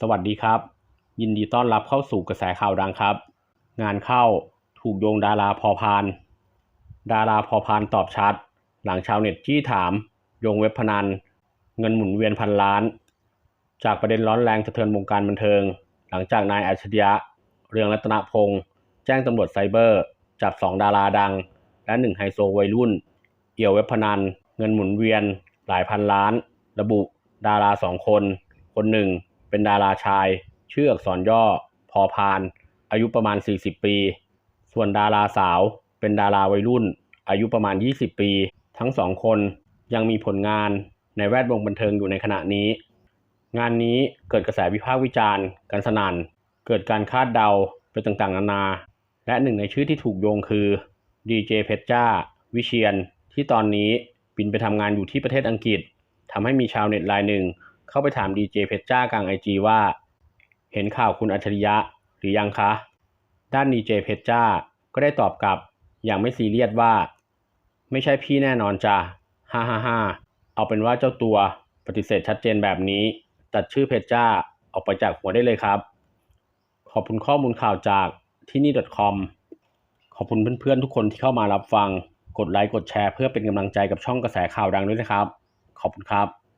สวัสดีครับ ยินดีต้อนรับเข้าสู่กระแสข่าวดังครับ งานเข้าถูกโยงดาราพอพาน ดาราพอพานตอบชัด หลังชาวเน็ตจี้ถาม โยงเว็บพนัน เงินหมุนเวียนพันล้าน จากประเด็นร้อนแรงสะเทือนวงการบันเทิง หลังจากนายอัจฉริยะ เรืองรัตนพงษ์แจ้งตำรวจไซเบอร์ จับสองดาราดัง และหนึ่งไฮโซวัยรุ่น เอี่ยวเว็บพนัน เงินหมุนเวียนหลายพันล้าน ระบุ ดาราสองคน คนหนึ่ง เป็นดาราชาย เชื่ออักษรย่อ พอพาน อายุประมาณ 40 ปี ส่วนดาราสาว เป็นดาราวัยรุ่น อายุประมาณ 20 ปี ทั้งสองคนยังมีผลงานในแวดวงบันเทิงอยู่ในขณะนี้ งานนี้เกิดกระแสวิพากษ์วิจารณ์ กันสนั่น เกิดการคาดเดาไปต่างๆ นานา และหนึ่งในชื่อที่ถูกโยงคือดีเจเพชรจ้า วิเชียน ที่ตอนนี้บินไปทำงานอยู่ที่ประเทศอังกฤษทำให้มีชาวเน็ตรายหนึ่ง เข้าไปถามดีเจเพชรจ้ากลางไอจีว่า เห็นข่าวคุณอัจฉริยะหรือยังคะ ด้านดีเจเพชรจ้าก็ได้ตอบกลับอย่างไม่ซีเรียสว่า ไม่ใช่พี่แน่นอนจ้ะฮ่าฮ่าฮ่าเอาเป็นว่าเจ้าตัวปฏิเสธชัดเจนแบบนี้ ตัดชื่อเพชรจ้าออกไปจากหัวได้เลยครับ ขอบคุณข้อมูลข่าวจากที่นี่ .com ขอบคุณเพื่อนๆทุกคนที่เข้ามารับฟัง กดไลค์ กดแชร์เพื่อเป็นกำลังใจกับช่องกระแสข่าวดังด้วยนะครับ ขอบคุณครับ